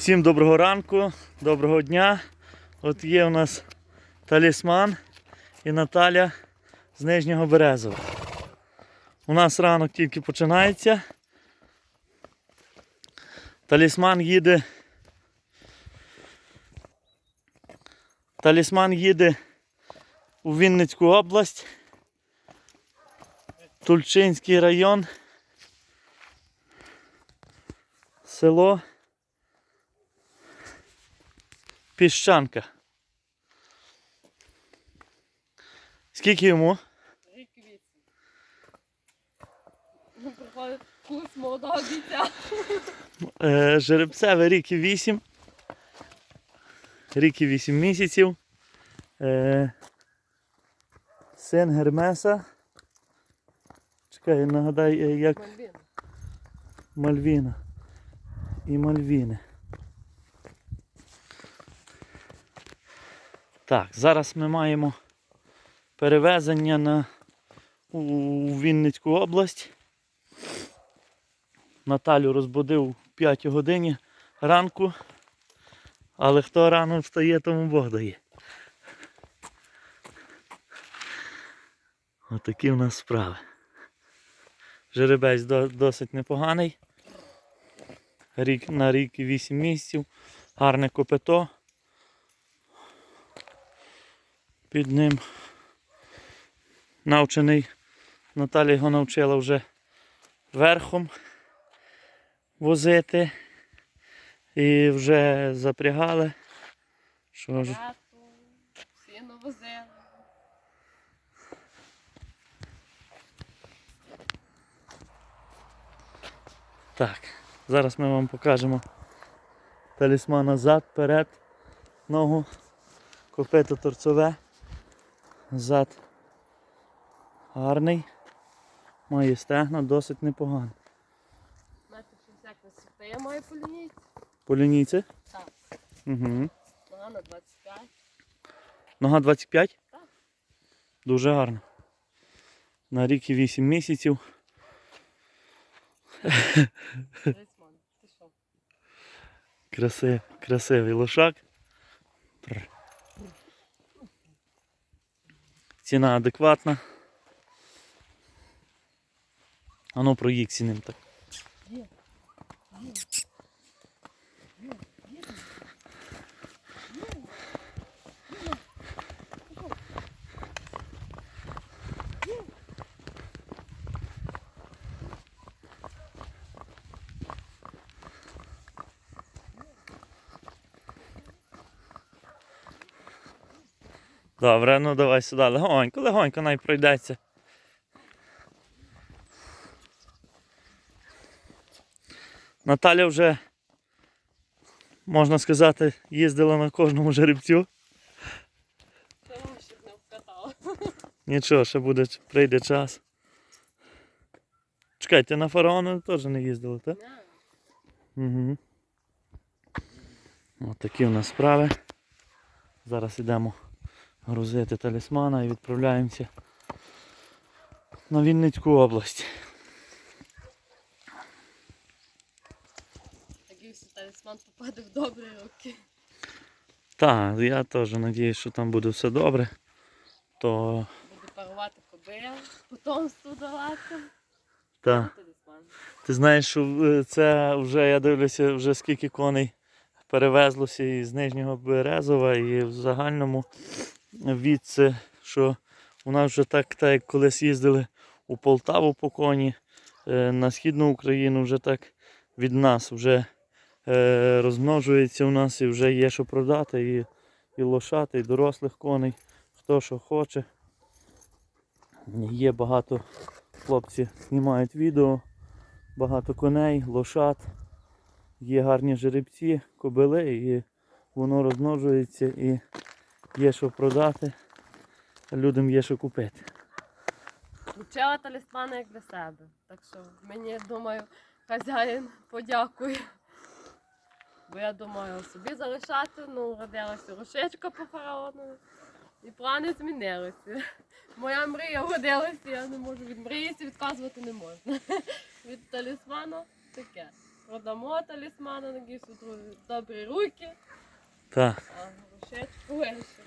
Всім доброго ранку, доброго дня. От є у нас талісман і Наталя з Нижнього Березова. У нас ранок тільки починається. Талісман їде. Талісман їде у Вінницьку область, Тульчинський район, село Піщанка. Скільки йому? Рік вісім. Приходить курс молодого бійця. Жеребцеве рік і 8. Рік і 8 місяців. Е, син Гермеса. Чекай, нагадай, е, як Мальвін. Мальвіна. І Мальвіни. Так, зараз ми маємо перевезення на, у Вінницьку область. Наталю розбудив о 5 годині ранку. Але хто рано встає, тому Бог дає. Отакі в нас справи. Жеребець досить непоганий. Рік, на рік і 8 місяців. Гарне копито. Під ним навчений. Наталя його навчила вже верхом возити. І вже запрягали. Що ж, сіно возили. Так, зараз ми вам покажемо талісман назад, перед, ногу, копито торцове, зад гарний, має стегна, досить непогано. Метр 60 на. Я маю по лінійці. По лінійці? Так. Угу. Нога на 25. Нога 25? Так. Дуже гарно. На рік і 8 місяців. Талісман. Ти що? Краси, красивий лошак. Пр. Ціна адекватна. Ано проїдь ним так. Є. Є. Добре, ну давай сюди. Легонько, легонько най пройдеться. Наталя вже, можна сказати, їздила на кожному жеребцю. Нічого, ще буде, прийде час. Чекайте, на фараона теж не їздили, так? Угу. Ось такі у нас справи. Зараз йдемо грузити талісмана і відправляємося на Вінницьку область. Надіюся, талісман попаде в добрі руки. Так, я теж сподіваюся, що там буде все добре. То Буду парувати кобил, потомство давати. та, Талісман. ти знаєш, що це вже я дивлюся, вже скільки коней перевезлося із Нижнього Березова і в загальному відси, що у нас вже так, так як колись їздили у Полтаву по коні, е, на Східну Україну вже так від нас вже е, розмножується у нас і вже є що продати, і, і лошати, і дорослих коней, хто що хоче. Є багато хлопці знімають відео, багато коней, лошад, є гарні жеребці, кобили, і воно розмножується і є що продати, людям є що купити. Вчила талісмани як для себе. Так що мені, думаю, хазяїн подякує. Бо я думаю собі залишати, ну, родилася рушечка по фараону. І плани змінилися. Моя мрія родилася, я не можу від мрії відказувати не можна. Від талісману таке. продамо талісмана, надіюсь, добрі руки, Так, а грошечку вирішимо.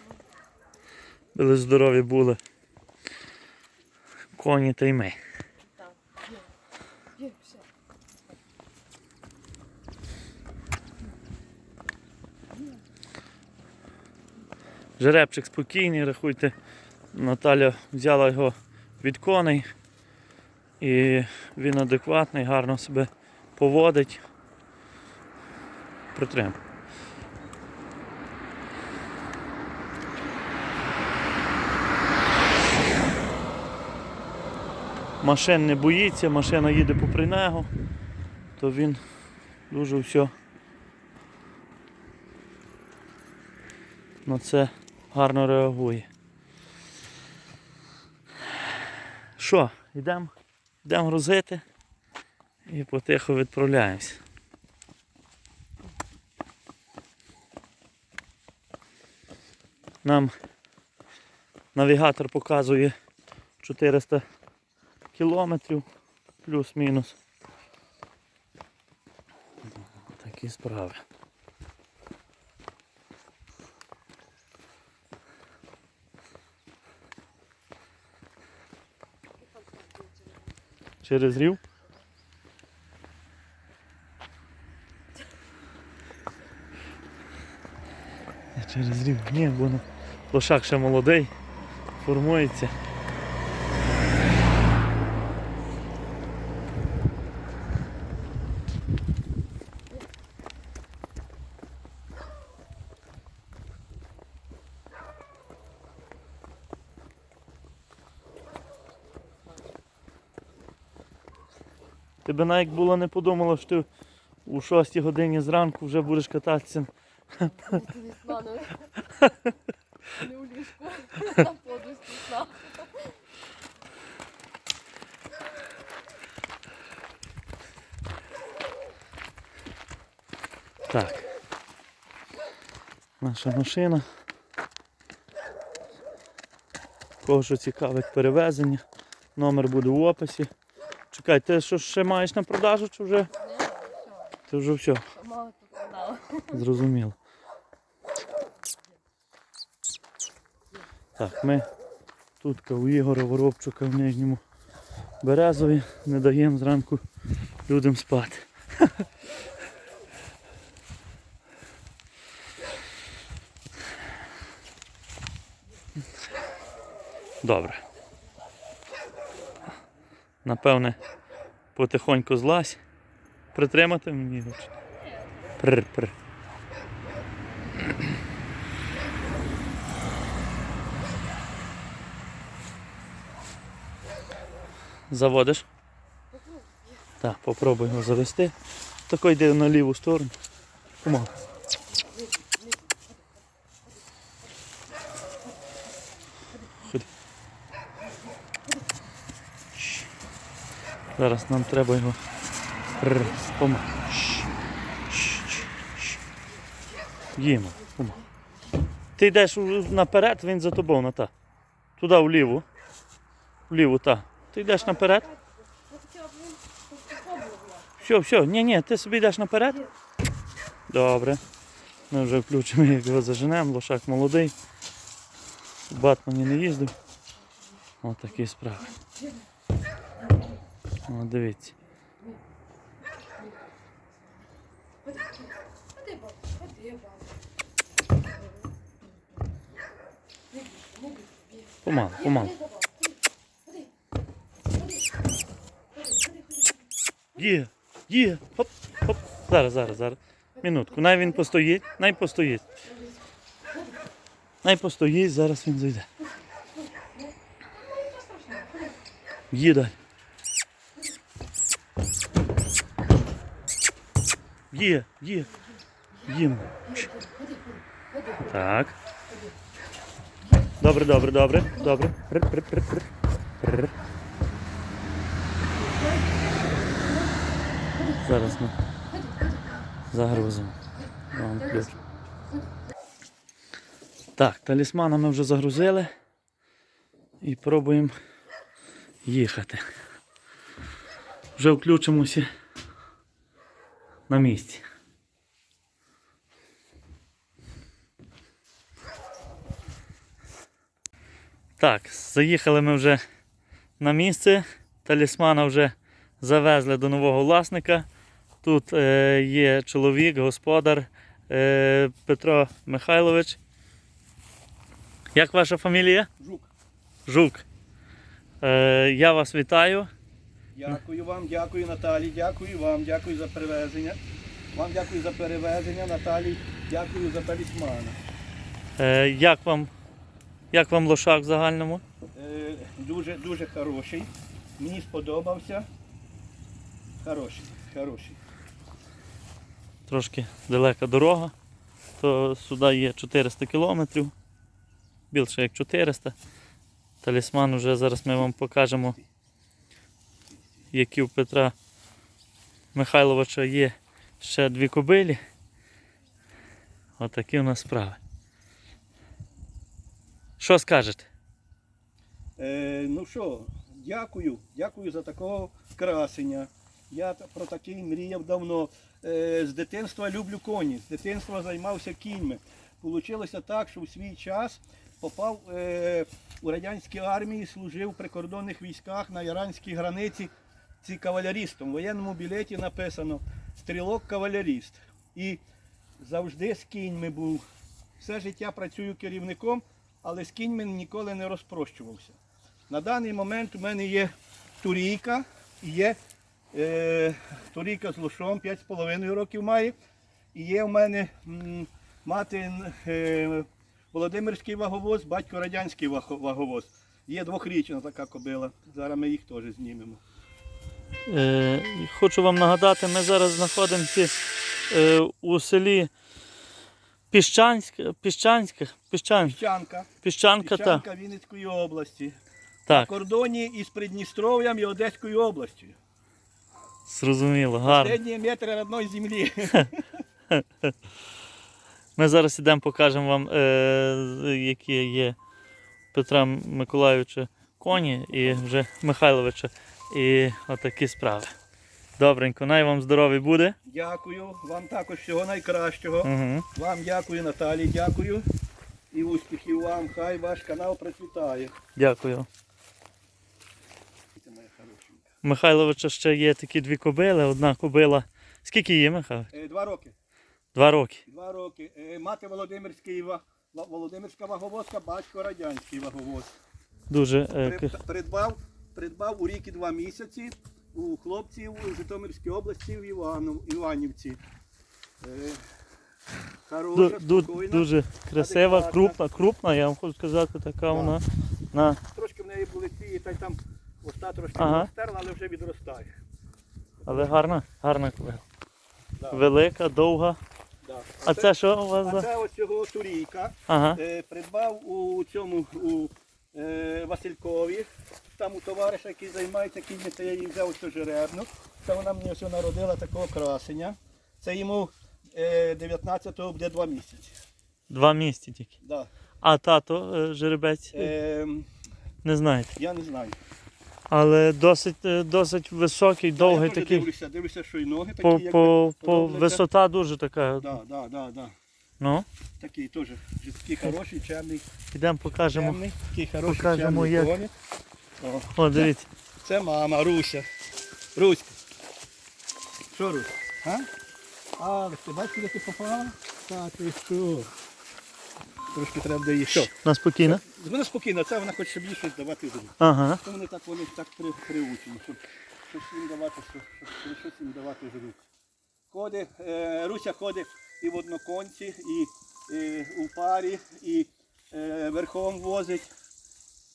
Були здорові були. Коні та й ми. Жеребчик спокійний, рахуйте, Наталя взяла його від коней і він адекватний, гарно себе поводить. Притрим. Машин не боїться, машина їде попри нього, то він дуже все на це гарно реагує. Що, йдемо йдемо грузити і потихо відправляємося. Нам навігатор показує 400 кілометрів плюс-мінус. Такі справи. Через рів? Через рів. Ні, бо ну, лошак ще молодий, формується. Ти навіть було не подумала, що ти у 6 годині зранку вже будеш кататися. Не у ліжку, на. Так. Наша машина. Кого що цікавить перевезення. Номер буде в описі. Чекай, ти що ще маєш на продажу чи вже? Ні, Ти вже все. Зрозуміло. Так, ми тут у Ігора Воробчука в Нижньому Березові не даємо зранку людям спати. Добре. Напевне, потихоньку злазь. Притримати мені чи? Прр, прр. Заводиш? Так, попробуй його завести. Тако йде на ліву сторону. Помогу. Зараз нам треба його Р, помог. Їмо. Ти йдеш наперед, він за тобою, на та. Туди вліву. Вліву, та. Ти йдеш наперед. Все, все, ні, ні, ти собі йдеш наперед. Добре. Ми вже включимо, як його заженемо, лошак молодий. Батмані не їздив. Ось такі справи. О, дивіться. Ходи, бабу. Помалу, помалу. Є, є, хоп, хоп. Зараз, зараз, зараз. Минутку. Най він постоїть, най постоїть. Най постоїть, зараз він зайде. Їдай. Є, є. Їм. Так. Добре, добре, добре, добре. Зараз ми загрузимо. Так, талісмана ми вже загрузили і пробуємо їхати. Вже включимося на місці. Так, заїхали ми вже на місце. Талісмана вже завезли до нового власника. Тут е, є чоловік, господар е, Петро Михайлович. Як ваша фамілія? Жук. Жук. Е, я вас вітаю. Дякую вам, дякую Наталі, дякую вам, дякую за перевезення. Вам дякую за перевезення, Наталі, дякую за талісмана. Е, як, вам, як вам лошак в загальному? Е, дуже, дуже хороший. Мені сподобався. Хороший, хороший. Трошки далека дорога. То сюди є 400 кілометрів. Більше як 400. Талісман вже зараз ми вам покажемо, які у Петра Михайловича є ще дві кобилі. Отакі у нас справи. Що скажете? Е, ну що, дякую, дякую за такого красення. Я про такий мріяв давно. Е, з дитинства люблю коні, з дитинства займався кіньми. Получилося так, що в свій час попав е, у радянській армії, служив в прикордонних військах на іранській границі ці кавалерістом. В воєнному білеті написано стрілок-кавалеріст. І завжди з кіньми був. Все життя працюю керівником, але з кіньми ніколи не розпрощувався. На даний момент у мене є турійка, є е, турійка з лошом 5,5 років має. І є у мене мати е, Володимирський ваговоз, батько радянський ваговоз. Є двохрічна така кобила. Зараз ми їх теж знімемо. Е, хочу вам нагадати, ми зараз знаходимося е, у селі Піщанське, Піщанське, Піщан, Піщанка. Піщанка, та, Вінницької області. На кордоні із Придністров'ям і Одеською областю. зрозуміло, гарно. Середні метри родної землі. Ми зараз ідемо покажемо вам, е, які є Петра Миколайовича коні і вже Михайловича. І отакі справи. Добренько, най вам здоровий буде. Дякую. Вам також всього найкращого. Угу. Вам дякую, Наталі, дякую. І успіхів вам. Хай ваш канал процвітає. Дякую. Михайловича ще є такі дві кобили. Одна кобила. Скільки є, Михайло? Е, Два роки. Два роки. Два роки. Е, Мати Володимирський Володимирська ваговозка, батько радянський ваговоз. Дуже е, Придбав, придбав у рік і два місяці у хлопців у Житомирській області в Іванов, Іванівці. Е, Хороша, ду- ду- спокійна. дуже красива, адекватна. крупна, крупна, я вам хочу сказати, така вона. На, Трошки в неї були ці, та й там оста трошки Ага. стерла, але вже відростає. але гарна, гарна кобила. Да, Велика, довга. да. А це що у вас а за? це ось цього турійка. Ага. Е, придбав у цьому у е, Василькові. Там у товариша, який займається кіньми, я її взяв ось жеребну. Це вона мені ось народила такого красення. Це йому е, 19-го буде два місяці. Два місці тільки. Да. А тато е, жеребець Е, не знаєте. я не знаю. Але досить, е, досить високий, довгий я такий. дивлюся, дивлюся, що і ноги По, такі, по, по висота дуже така. Да, да, да, да. Ну, Такий теж такий хороший, чемний, підемо покажемо. чемний, такий хороший, покажемо, чемний як. О, дивіться. Це мама, Руся. Руська. Що, Русь? А? А, ти бачиш, куди ти попала? Та ти що? Трошки треба її. Що? На спокійно. Вона спокійно, це вона хоче щоб їй щось давати з рук. Ага. То вони так вони так при, приучені, щоб щось їм давати, щоб, щоб щось їм давати з рук. Ходить, е, Руся ходить і в одноконці, і, і у парі, і е, верхом возить.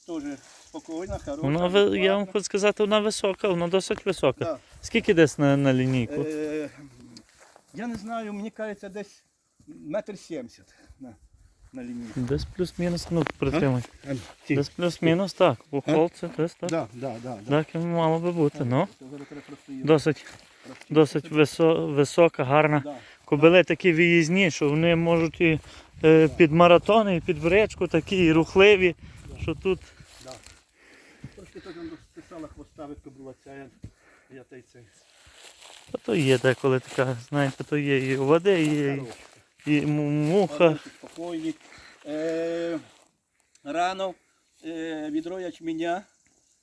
Теж спокійна, хороша. Вона, ви- я вам хочу сказати, вона висока, вона досить висока. Да. Скільки десь на, на лінійку? Е, я не знаю, мені кажеться, десь метр сімдесят на, на лінії. Десь плюс-мінус, ну притримай. Ті. Десь плюс-мінус, так. У холці десь так. Да, да, да, да. Так і мало би бути. Ну, Це зараз треба просто її досить, розкрити. досить висо, висока, гарна. Да. Кобили такі виїзні, що вони можуть і е, під маратони, і під бречку такі і рухливі, що тут Трошки теж списала хвоста, видко була ця, я, я та й цей. А то є деколи така, знаєте, то є і води, і, Хороші. і муха. Спокійні. Е, рано е, відро ячменя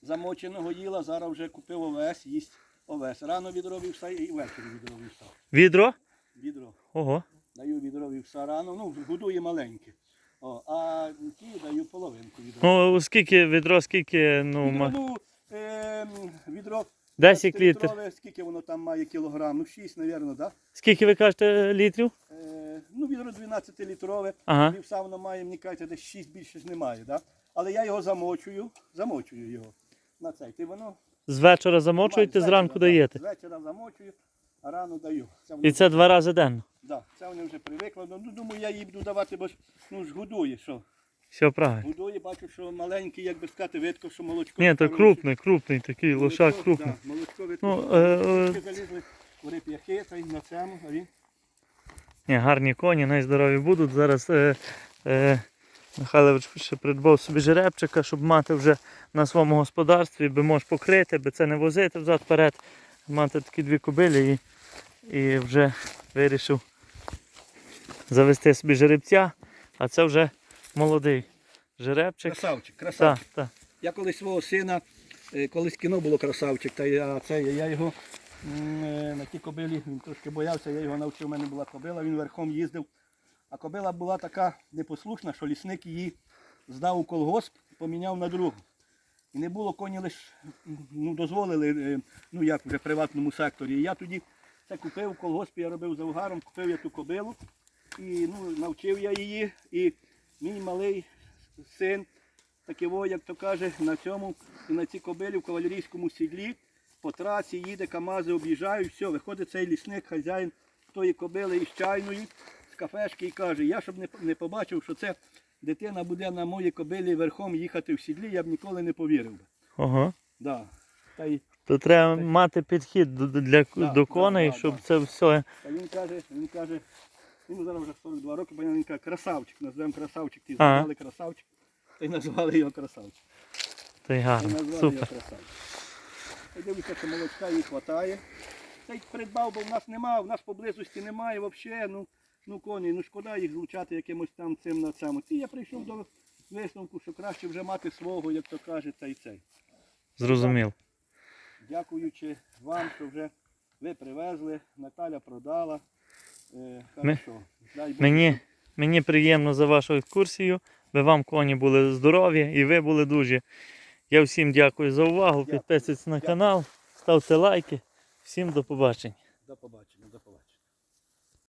замоченого їла, зараз вже купив овес, їсть овес. Рано відро вівса і ввечері відро вівса. Відро? Відро. Ого. Даю відро вівса рано, ну, годує маленьке. О, а ті даю половинку відро. Ну, скільки відро, скільки, ну, відро, ма- ну е, відро 10 літрів. літрове, скільки воно там має кілограм? Ну 6, мабуть, да? Скільки ви кажете літрів? Е, ну, відро 12 літрове. Ага. Вівса воно має, мені кажеться, десь 6 більше ж немає, да? Але я його замочую, замочую його на цей. Ти воно З вечора замочуєте, зранку даєте. Да, з вечора замочую, а рано даю. І це два рази денно. Вони вже привикли. Ну, думаю, я їй буду давати, бо ж ну, ж годує, що? Все правильно. Годує, бачу, що маленький, як би сказати, видко, що молочко. Ні, то крупний, крупний такий, Молочко, лошак крупний. Да, молочко видко. Ну, е, е. залізли в реп'яхи, та й на цьому, а він Ні, гарні коні, найздорові будуть. Зараз е, е, Михайлович ще придбав собі жеребчика, щоб мати вже на своєму господарстві, би мож покрити, би це не возити взад-перед, мати такі дві кобилі і, і вже вирішив завести собі жеребця, а це вже молодий жеребчик. красавчик, Так, красавчик. так. Я колись свого сина, е, колись кіно було красавчик, та я, це, я його е, на тій кобилі, він трошки боявся, я його навчив, у мене була кобила, він верхом їздив. А кобила була така непослушна, що лісник її здав у колгосп і поміняв на другу. І не було коні лише ну, дозволили, е, ну як вже в приватному секторі. І я тоді це купив в колгоспі, я робив завгаром, купив я ту кобилу і ну, навчив я її. І мій малий син, таке як то каже, на цьому і на цій кобилі в кавалерійському сідлі по трасі їде, камази об'їжджають, все, виходить цей лісник, хазяїн тої кобили із чайної, з кафешки і каже, я щоб не, не побачив, що це дитина буде на моїй кобилі верхом їхати в сідлі, я б ніколи не повірив би. Ого. Да. Та й То треба мати підхід до, для, Да, до да, коней, да, щоб да. це все. Та він каже, він каже, йому зараз вже 42 роки, бо він каже, красавчик, назвемо красавчик, ті Ага. назвали красавчик, та й назвали його красавчик. Та й Та й гарно. назвали його Супер. красавчик. Дивлюся, що молочка їй вистачає. Та й придбав, бо в нас немає, в нас поблизості немає взагалі, ну, ну коні, ну шкода їх злучати якимось там цим на цьому. І я прийшов до висновку, що краще вже мати свого, як то каже, та й цей. Зрозумів. Дякуючи вам, що вже ви привезли, Наталя продала. Е, Ми-. Мені, мені приємно за вашу екскурсію, би вам коні були здорові і ви були дуже. Я всім дякую за увагу. Підписуйтесь на канал, ставте лайки. Всім до побачення. До побачення, до побачення.